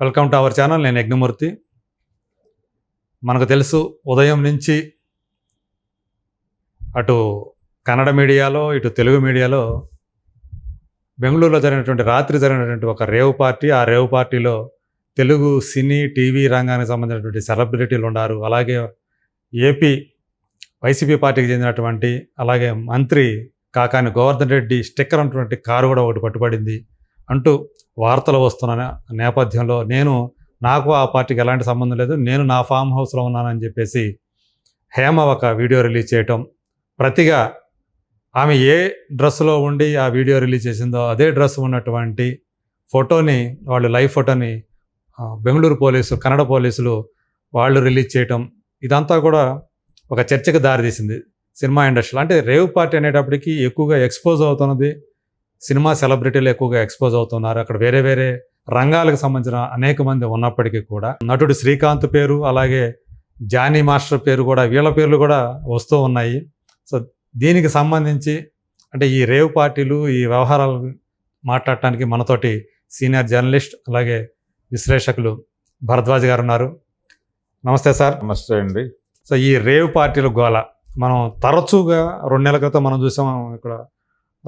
Welcome to our channel నేను యజ్ఞమూర్తి. మనకు తెలుసు ఉదయం నుంచి అటు కన్నడ మీడియాలో ఇటు తెలుగు మీడియాలో బెంగళూరులో జరిగినటువంటి రాత్రి జరిగినటువంటి ఒక రేవ్ పార్టీ ఆ రేవ్ పార్టీలో తెలుగు సినీ టీవీ రంగానికి సంబంధించినటువంటి సెలబ్రిటీలు ఉన్నారు. అలాగే ఏపీ వైసీపీ పార్టీకి చెందినటువంటి అలాగే మంత్రి కాకాని గోవర్ధన్ రెడ్డి స్టిక్కర్ ఉన్నటువంటి కారు కూడా ఒకటి పట్టుబడింది. అంటూ వార్తలు వస్తున్న నేపథ్యంలో నేను నాకు ఆ పార్టీకి ఎలాంటి సంబంధం లేదు నేను నా ఫామ్ హౌస్లో ఉన్నానని చెప్పేసి హేమ ఒక వీడియో రిలీజ్ చేయటం ప్రతిగా ఆమె ఏ డ్రెస్సులో ఉండి ఆ వీడియో రిలీజ్ చేసిందో అదే డ్రెస్ ఉన్నటువంటి ఫోటోని వాళ్ళు లైవ్ ఫోటోని బెంగళూరు పోలీసు కన్నడ పోలీసులు వాళ్ళు రిలీజ్ చేయటం ఇదంతా కూడా ఒక చర్చకు దారితీసింది సినిమా ఇండస్ట్రీలో. అంటే రేవ్ పార్టీ అనేటప్పటికి ఎక్కువగా ఎక్స్పోజ్ అవుతున్నది సినిమా సెలబ్రిటీలు ఎక్కువగా ఎక్స్పోజ్ అవుతున్నారు. అక్కడ వేరే వేరే రంగాలకు సంబంధించిన అనేక మంది ఉన్నప్పటికీ కూడా నటుడు శ్రీకాంత్ పేరు అలాగే జానీ మాస్టర్ పేరు కూడా వీళ్ళ పేర్లు కూడా వస్తూ ఉన్నాయి. సో దీనికి సంబంధించి అంటే ఈ రేవ్ పార్టీలు ఈ వ్యవహారాలు మాట్లాడటానికి మనతోటి సీనియర్ జర్నలిస్ట్ అలాగే విశ్లేషకులు భరద్వాజ్ గారు ఉన్నారు. నమస్తే సార్. నమస్తే అండి. సో ఈ రేవ్ పార్టీల గోల మనం తరచుగా రెండు నెలల క్రితం మనం చూసాం ఇక్కడ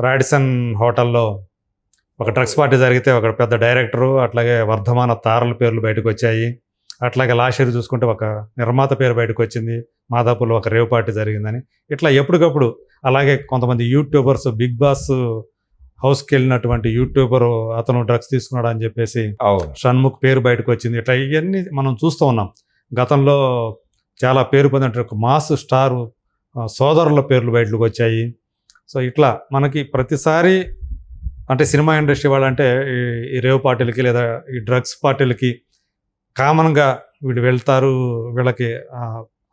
రాడిసన్ హోటల్లో ఒక డ్రగ్స్ పార్టీ జరిగితే ఒక పెద్ద డైరెక్టరు అట్లాగే వర్ధమాన తారల పేర్లు బయటకు వచ్చాయి అట్లాగే లాస్ట్ ఇయర్ చూసుకుంటే ఒక నిర్మాత పేరు బయటకు వచ్చింది మాదాపూర్లో ఒక రేవ్ పార్టీ జరిగిందని. ఇట్లా ఎప్పటికప్పుడు అలాగే కొంతమంది యూట్యూబర్స్ బిగ్ బాస్ హౌస్కి వెళ్ళినటువంటి యూట్యూబర్ అతను డ్రగ్స్ తీసుకున్నాడు అని చెప్పేసి షణ్ముఖ్ పేరు బయటకు వచ్చింది ఇట్లా ఇవన్నీ మనం చూస్తూ ఉన్నాం. గతంలో చాలా పేరు పొందిన మాస్ స్టార్ సోదరుల పేర్లు బయటకు వచ్చాయి సో ఇట్లా మనకి ప్రతిసారి అంటే సినిమా ఇండస్ట్రీ వాళ్ళంటే ఈ- ఈ రేవ్ పార్టీలకి లేదా ఈ డ్రగ్స్ పార్టీలకి కామన్గా వీళ్ళు వెళ్తారు వీళ్ళకి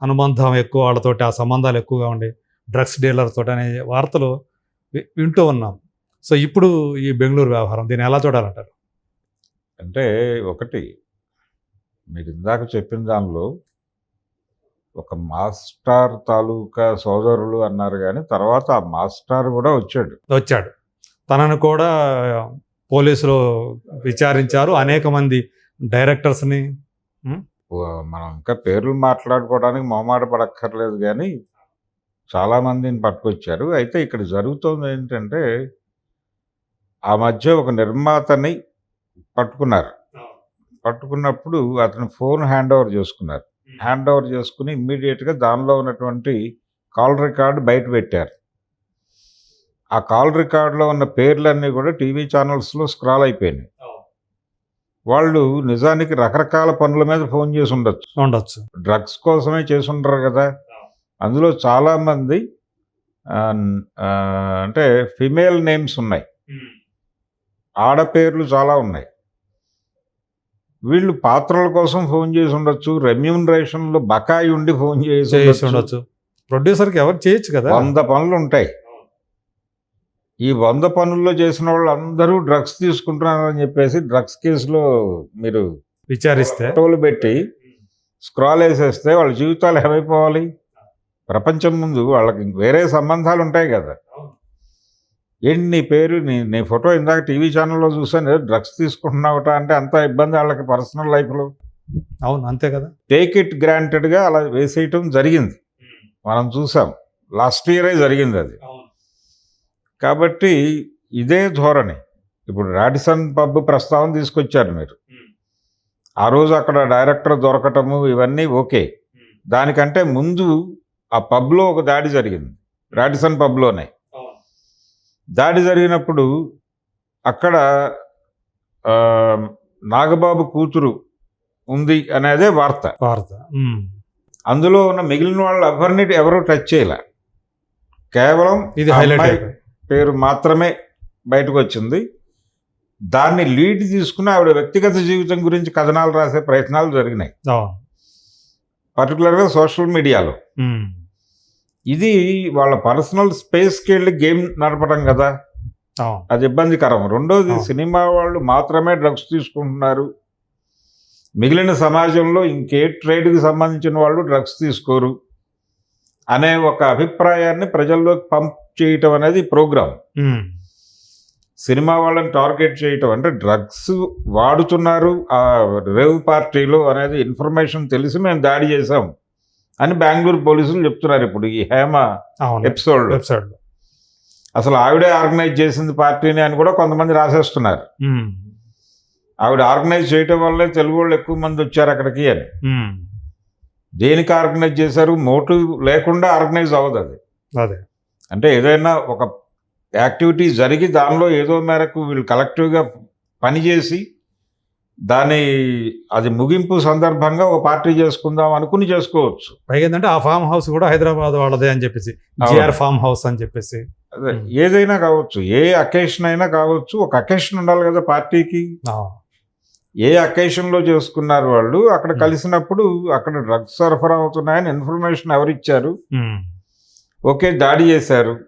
అనుబంధం ఎక్కువ వాళ్ళతోటి ఆ సంబంధాలు ఎక్కువగా ఉండి డ్రగ్స్ డీలర్తో అనే వార్తలు వి- వింటూ ఉన్నాం. సో ఇప్పుడు ఈ బెంగళూరు వ్యవహారం దీన్ని ఎలా చూడాలంటారు? అంటే ఒకటి మీరు ఇందాక చెప్పిన దానిలో ఒక మాస్టార్ తాలూకా సోదరులు అన్నారు కానీ తర్వాత ఆ మాస్టార్ కూడా వచ్చాడు. వచ్చాడు. తనను కూడా పోలీసులు విచారించారు. అనేక మంది డైరెక్టర్స్ని మనం ఇంకా పేర్లు మాట్లాడుకోవడానికి మొహమాట పడక్కర్లేదు కానీ చాలా మందిని పట్టుకొచ్చారు. అయితే ఇక్కడ జరుగుతుంది ఏంటంటే ఆ మధ్య ఒక నిర్మాతని పట్టుకున్నారు. పట్టుకున్నప్పుడు అతను ఫోన్ హ్యాండ్ ఓవర్ చేసుకున్నారు. హ్యాండ్ ఓవర్ చేసుకుని ఇమ్మీడియట్గా దానిలో ఉన్నటువంటి కాల్ రికార్డు బయట పెట్టారు. ఆ కాల్ రికార్డులో ఉన్న పేర్లన్నీ కూడా టీవీ ఛానల్స్లో స్క్రాల్ అయిపోయినాయి. వాళ్ళు నిజానికి రకరకాల పనుల మీద ఫోన్ చేసి ఉండొచ్చు. ఉండొచ్చు. డ్రగ్స్ కోసమే చేసి ఉండరు కదా. అందులో చాలామంది అంటే ఫిమేల్ నేమ్స్ ఉన్నాయి. ఆడ పేర్లు చాలా ఉన్నాయి. వీళ్ళు పాత్రల కోసం ఫోన్ చేసి ఉండొచ్చు రెమ్యూనరేషన్లో బకాయి ఉండి ఫోన్ చేసి ఉండొచ్చు. ప్రొడ్యూసర్కి ఎవరు చేయొచ్చు కదా? వంద పనులు ఉంటాయి. ఈ వంద పనుల్లో చేసిన వాళ్ళు అందరూ డ్రగ్స్ తీసుకుంటున్నారని చెప్పేసి డ్రగ్స్ కేసులో మీరు విచారిస్తే? ఫోటోలు పెట్టి స్క్రాల్ వేసేస్తే వాళ్ళ జీవితాలు ఏమైపోవాలి? ప్రపంచం ముందు వాళ్ళకి వేరే సంబంధాలు ఉంటాయి కదా. ఏంటి నీ పేరు నీ నీ ఫోటో ఇందాక టీవీ ఛానల్లో చూసాను డ్రగ్స్ తీసుకుంటున్నావుట అంటే అంత ఇబ్బంది వాళ్ళకి పర్సనల్ లైఫ్లో. అవును అంతే కదా. టేక్ ఇట్ గ్రాంటెడ్గా అలా వేసేయటం జరిగింది. మనం చూసాం. లాస్ట్ ఇయరే జరిగింది అది. కాబట్టి ఇదే ధోరణి. ఇప్పుడు రాడిసన్ పబ్ ప్రస్తావన తీసుకొచ్చారు మీరు. ఆ రోజు అక్కడ డైరెక్టర్ దొరకటము ఇవన్నీ ఓకే. దానికంటే ముందు ఆ పబ్లో ఒక దాడి జరిగింది. రాడిసన్ పబ్లోనే. దాడి జరిగినప్పుడు అక్కడ ఆ, నాగబాబు కూతురు ఉంది అనేదే వార్త. వార్త. అందులో ఉన్న మిగిలిన వాళ్ళు ఎవరిని ఎవరు టచ్ చేయలే. కేవలం ఇది హైలైట్ పేరు మాత్రమే బయటకు వచ్చింది దాన్ని లీడ్ తీసుకుని ఆవిడ వ్యక్తిగత జీవితం గురించి కథనాలు రాసే ప్రయత్నాలు జరిగినాయి. పర్టికులర్గా సోషల్ మీడియాలో. ఇది వాళ్ళ పర్సనల్ స్పేస్కి వెళ్ళి గేమ్ నడపడం కదా. అది ఇబ్బందికరం. రెండోది. సినిమా వాళ్ళు మాత్రమే డ్రగ్స్ తీసుకుంటున్నారు. మిగిలిన సమాజంలో ఇంకే ట్రేడ్కి సంబంధించిన వాళ్ళు డ్రగ్స్ తీసుకోరు అనే ఒక అభిప్రాయాన్ని ప్రజల్లోకి పంప్ చేయటం అనేది ప్రోగ్రాం. సినిమా వాళ్ళని టార్గెట్ చేయటం అంటే డ్రగ్స్ వాడుతున్నారు. ఆ రేవ్ పార్టీలో అనేది ఇన్ఫర్మేషన్ తెలిసి మేము దాడి చేసాం అని బెంగళూరు పోలీసులు చెప్తున్నారు ఇప్పుడు ఈ హేమ ఎపిసోడ్లో అసలు ఆవిడే ఆర్గనైజ్ చేసింది పార్టీని అని కూడా కొంతమంది రాసేస్తున్నారు. ఆవిడ ఆర్గనైజ్ చేయటం వల్లే తెలుగు వాళ్ళు ఎక్కువ మంది వచ్చారు అక్కడికి అని. దేనికి ఆర్గనైజ్ చేశారు? మోటివ్ లేకుండా ఆర్గనైజ్ అవ్వదు అది. అదే. అంటే ఏదైనా ఒక యాక్టివిటీ జరిగి దానిలో ఏదో మేరకు వీళ్ళు కలెక్టివ్గా పనిచేసి దాని అది ముగింపు సందర్భంగా ఒక పార్టీ చేసుకుందాం అనుకుని చేసుకోవచ్చు. పైగా ఏంటంటే ఆ ఫామ్ హౌస్ కూడా హైదరాబాద్ వాళ్ళదే అని చెప్పేసి. జిఆర్ ఫామ్ హౌస్ అని చెప్పేసి. ఏదైనా కావచ్చు ఏ అకేషన్ అయినా కావచ్చు ఒక అకేషన్ ఉండాలి కదా పార్టీకి. ఏ అకేషన్లో చేసుకున్నారు వాళ్ళు అక్కడ. కలిసినప్పుడు అక్కడ డ్రగ్స్ సరఫరా అవుతున్నాయని ఇన్ఫర్మేషన్ ఎవరిచ్చారు? ఓకే దాడి చేశారు.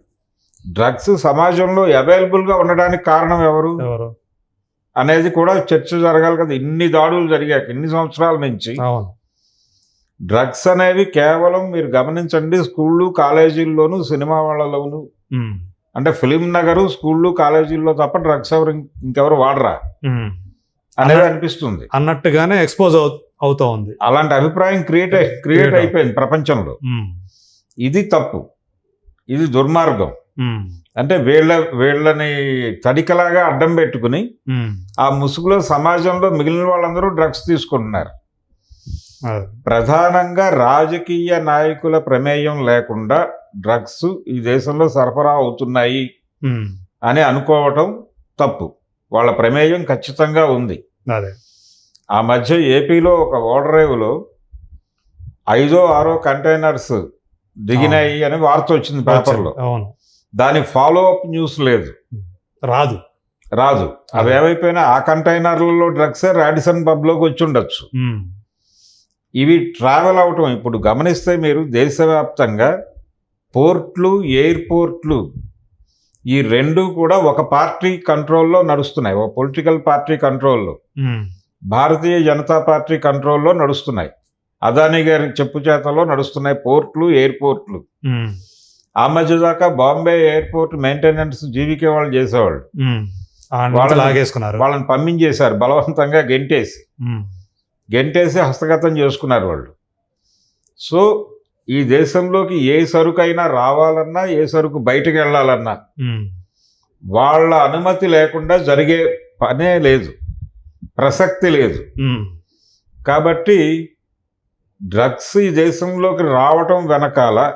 డ్రగ్స్ సమాజంలో అవైలబుల్గా ఉండడానికి కారణం ఎవరు? ఎవరు? అనేది కూడా చర్చ జరగాలి కదా. ఇన్ని దాడులు జరిగాక ఇన్ని సంవత్సరాల నుంచి అవును. డ్రగ్స్ అనేవి కేవలం మీరు గమనించండి స్కూళ్ళు కాలేజీల్లోనూ సినిమా వాళ్ళలోను. అంటే ఫిలిం నగరు స్కూళ్ళు కాలేజీల్లో తప్ప డ్రగ్స్ ఎవరు ఇంకెవరు వాడరా. అనేది అనిపిస్తుంది. అన్నట్టుగానే ఎక్స్పోజ్ అవు అవుతా ఉంది. అలాంటి అభిప్రాయం క్రియేట్ క్రియేట్ అయిపోయింది ప్రపంచంలో. ఇది తప్పు. ఇది దుర్మార్గం. అంటే వీళ్ళ వీళ్ళని తడికలాగా అడ్డం పెట్టుకుని ఆ ముసుగులో సమాజంలో మిగిలిన వాళ్ళందరూ డ్రగ్స్ తీసుకుంటున్నారు. ప్రధానంగా రాజకీయ నాయకుల ప్రమేయం లేకుండా డ్రగ్స్ ఈ దేశంలో సరఫరా అవుతున్నాయి అని అనుకోవటం తప్పు. వాళ్ళ ప్రమేయం ఖచ్చితంగా ఉంది. ఆ మధ్య ఏపీలో ఒక ఓడరేవులో ఐదో ఆరో కంటైనర్స్ దిగినాయి అని వార్త వచ్చింది. పేపర్లో. అవును. దాని ఫాలో అప్ న్యూస్ లేదు. రాదు. రాదు. అవి ఏమైపోయినా ఆ కంటైనర్లలో డ్రగ్సే రాడిసన్ పబ్లోకి వచ్చి ఉండొచ్చు. ఇవి ట్రావెల్ అవటం ఇప్పుడు గమనిస్తే మీరు దేశవ్యాప్తంగా పోర్ట్లు ఎయిర్పోర్ట్లు ఈ రెండు కూడా ఒక పార్టీ కంట్రోల్లో నడుస్తున్నాయి. ఒక పొలిటికల్ పార్టీ కంట్రోల్లో భారతీయ జనతా పార్టీ కంట్రోల్లో నడుస్తున్నాయి. అదానీ గారి చెప్పు చేతలో నడుస్తున్నాయి పోర్ట్లు ఎయిర్పోర్ట్లు ఆ మధ్య దాకా బాంబే ఎయిర్పోర్ట్ మెయింటెనెన్స్ జీవికే వాళ్ళు చేసేవాళ్ళు. వాళ్ళని- లాగేసుకున్నారు. వాళ్ళని పంపించేశారు బలవంతంగా గెంటేసి. గెంటేసి హస్తగతం చేసుకున్నారు వాళ్ళు. సో ఈ దేశంలోకి ఏ సరుకైనా రావాలన్నా ఏ సరుకు బయటకు వెళ్ళాలన్నా వాళ్ళ అనుమతి లేకుండా జరిగే పనే లేదు. ప్రసక్తి లేదు. కాబట్టి డ్రగ్స్ ఈ దేశంలోకి రావటం వెనకాల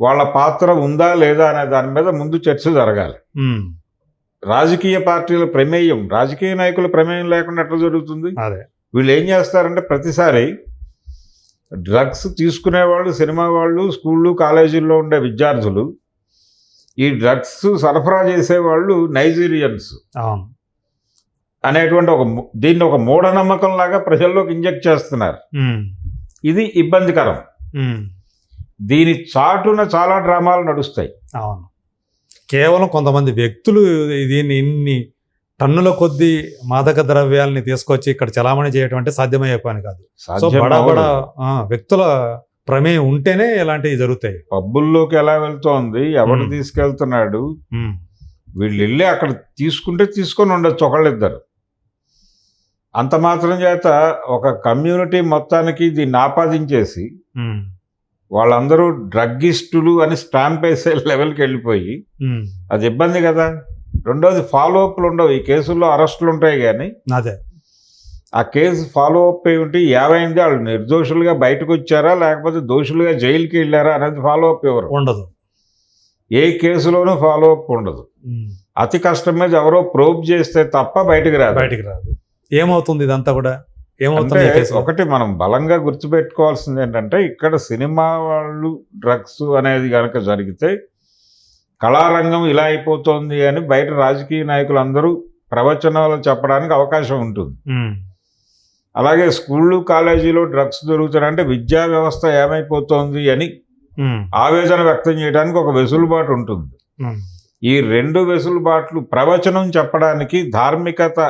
వాళ్ళ పాత్ర ఉందా లేదా అనే దాని మీద ముందు చర్చ జరగాలి. రాజకీయ పార్టీల ప్రమేయం రాజకీయ నాయకుల ప్రమేయం లేకుండా ఎట్లా జరుగుతుంది? అదే. వీళ్ళు ఏం చేస్తారంటే ప్రతిసారి డ్రగ్స్ తీసుకునేవాళ్ళు సినిమా వాళ్ళు స్కూళ్ళు కాలేజీల్లో ఉండే విద్యార్థులు ఈ డ్రగ్స్ సరఫరా చేసేవాళ్ళు నైజీరియన్స్ అనేటువంటి ఒక దీన్ని ఒక మూఢనమ్మకం లాగా ప్రజల్లోకి ఇంజెక్ట్ చేస్తున్నారు. ఇది ఇబ్బందికరం. దీని చాటున చాలా డ్రామాలు నడుస్తాయి. అవును. కేవలం కొంతమంది వ్యక్తులు దీన్ని ఇన్ని టన్నుల కొద్దీ మాదక ద్రవ్యాలని తీసుకొచ్చి ఇక్కడ చలామణి చేయడం అంటే సాధ్యమయ్యే పని కాదు. సో బడా బడా వ్యక్తుల ప్రమేయం ఉంటేనే ఇలాంటివి జరుగుతాయి. పబ్బుల్లోకి ఎలా వెళ్తోంది? మ్మ్. తీసుకెళ్తున్నాడు? వీళ్ళు వెళ్ళి అక్కడ తీసుకుంటే తీసుకొని ఉండొచ్చు ఒకళ్ళిద్దరు. అంత మాత్రం చేత ఒక కమ్యూనిటీ మొత్తానికి దీన్ని ఆపాదించేసి వాళ్ళందరూ డ్రగ్గిస్టులు అని స్టాంప్ వేసే లెవెల్కి వెళ్ళిపోయి అది ఇబ్బంది కదా. రెండోది ఫాలో అప్లు ఉండవు. ఈ కేసుల్లో అరెస్టులు ఉంటాయి కానీ అదే. ఆ కేసు ఫాలో అప్ ఏమిటి ఏమైంది వాళ్ళు నిర్దోషులుగా బయటకు వచ్చారా? లేకపోతే దోషులుగా జైలుకి వెళ్ళారా అనేది ఫాలో అప్ ఎవరు? ఉండదు. ఏ కేసులోనూ ఫాలో అప్ ఉండదు అతి కష్టం మీద ఎవరో ప్రోబ్ చేస్తే తప్ప బయటకు రాదు. బయటికి రాదు. ఏమవుతుంది ఇదంతా కూడా? ఏమవుతుంది? ఒకటి మనం బలంగా గుర్తుపెట్టుకోవాల్సింది ఏంటంటే ఇక్కడ సినిమా వాళ్ళు డ్రగ్స్ అనేది కనుక జరిగితే కళారంగం ఇలా అయిపోతోంది అని బయట రాజకీయ నాయకులు అందరూ ప్రవచనాలు చెప్పడానికి అవకాశం ఉంటుంది. అలాగే స్కూళ్ళు కాలేజీలో డ్రగ్స్ దొరుకుతాయంటే విద్యా వ్యవస్థ ఏమైపోతోంది అని ఆవేదన వ్యక్తం చేయడానికి ఒక వెసులుబాటు ఉంటుంది. ఈ రెండు వెసులుబాట్లు ప్రవచనం చెప్పడానికి ధార్మికత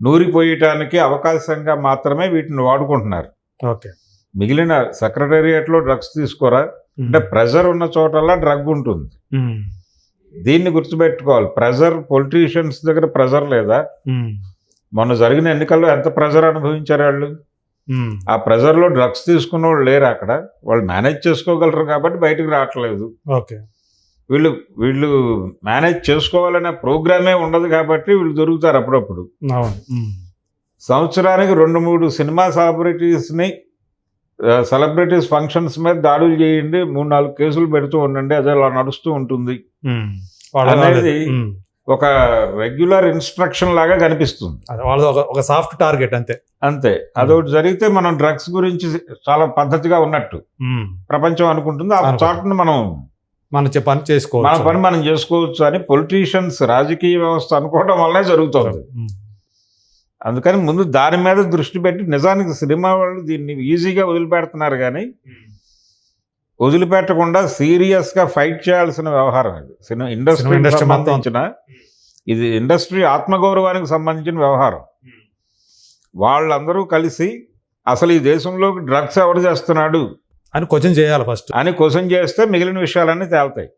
నూరిపోయటానికి అవకాశంగా మాత్రమే వీటిని వాడుకుంటున్నారు. ఓకే. మిగిలిన సెక్రటేరియట్లో డ్రగ్స్ తీసుకోరా? అంటే ప్రెజర్ ఉన్న చోటల్లా డ్రగ్ ఉంటుంది. దీన్ని గుర్తుపెట్టుకోవాలి. ప్రెజర్ పొలిటీషియన్స్ దగ్గర ప్రెజర్ లేదా? మొన్న జరిగిన ఎన్నికల్లో ఎంత ప్రెజర్ అనుభవించారు వాళ్ళు? ఆ ప్రెజర్లో డ్రగ్స్ తీసుకున్న వాళ్ళు లేరు అక్కడ? వాళ్ళు మేనేజ్ చేసుకోగలరు కాబట్టి బయటకు రావట్లేదు. ఓకే. వీళ్ళు వీళ్ళు మేనేజ్ చేసుకోవాలనే ప్రోగ్రామే ఉండదు కాబట్టి వీళ్ళు దొరుకుతారు అప్పుడప్పుడు. సంవత్సరానికి రెండు మూడు సినిమా సెలబ్రిటీస్ని సెలబ్రిటీస్ ఫంక్షన్స్ మీద దాడులు చేయండి మూడు నాలుగు కేసులు పెడుతూ ఉండండి అదే అలా నడుస్తూ ఉంటుంది. అనేది ఒక రెగ్యులర్ ఇన్స్ట్రక్షన్ లాగా కనిపిస్తుంది. వాళ్ళది ఒక సాఫ్ట్ టార్గెట్ అంతే. అంతే. అదొకటి జరిగితే మనం డ్రగ్స్ గురించి చాలా పద్ధతిగా ఉన్నట్టు. ప్రపంచం అనుకుంటుంది. ఆ. చాటును మనం మన పని మన చేసుకోవచ్చు పని మనం చేసుకోవచ్చు అని పొలిటీషియన్స్ రాజకీయ వ్యవస్థ అనుకోవడం వల్లనే జరుగుతుంది. అందుకని ముందు దాని మీద దృష్టి పెట్టి నిజానికి సినిమా వాళ్ళు దీన్ని ఈజీగా వదిలిపెడుతున్నారు కానీ వదిలిపెట్టకుండా సీరియస్గా ఫైట్ చేయాల్సిన వ్యవహారం ఇది సినిమా ఇండస్ట్రీ మొత్తం. సంబంధించిన ఇది ఇండస్ట్రీ ఆత్మగౌరవానికి సంబంధించిన వ్యవహారం. వాళ్ళందరూ కలిసి అసలు ఈ దేశంలోకి డ్రగ్స్ ఎవరు చేస్తున్నాడు? అని క్వశ్చన్ చేయాలి ఫస్ట్. అని క్వశ్చన్ చేస్తే మిగిలిన విషయాలన్నీ తేలుతాయి.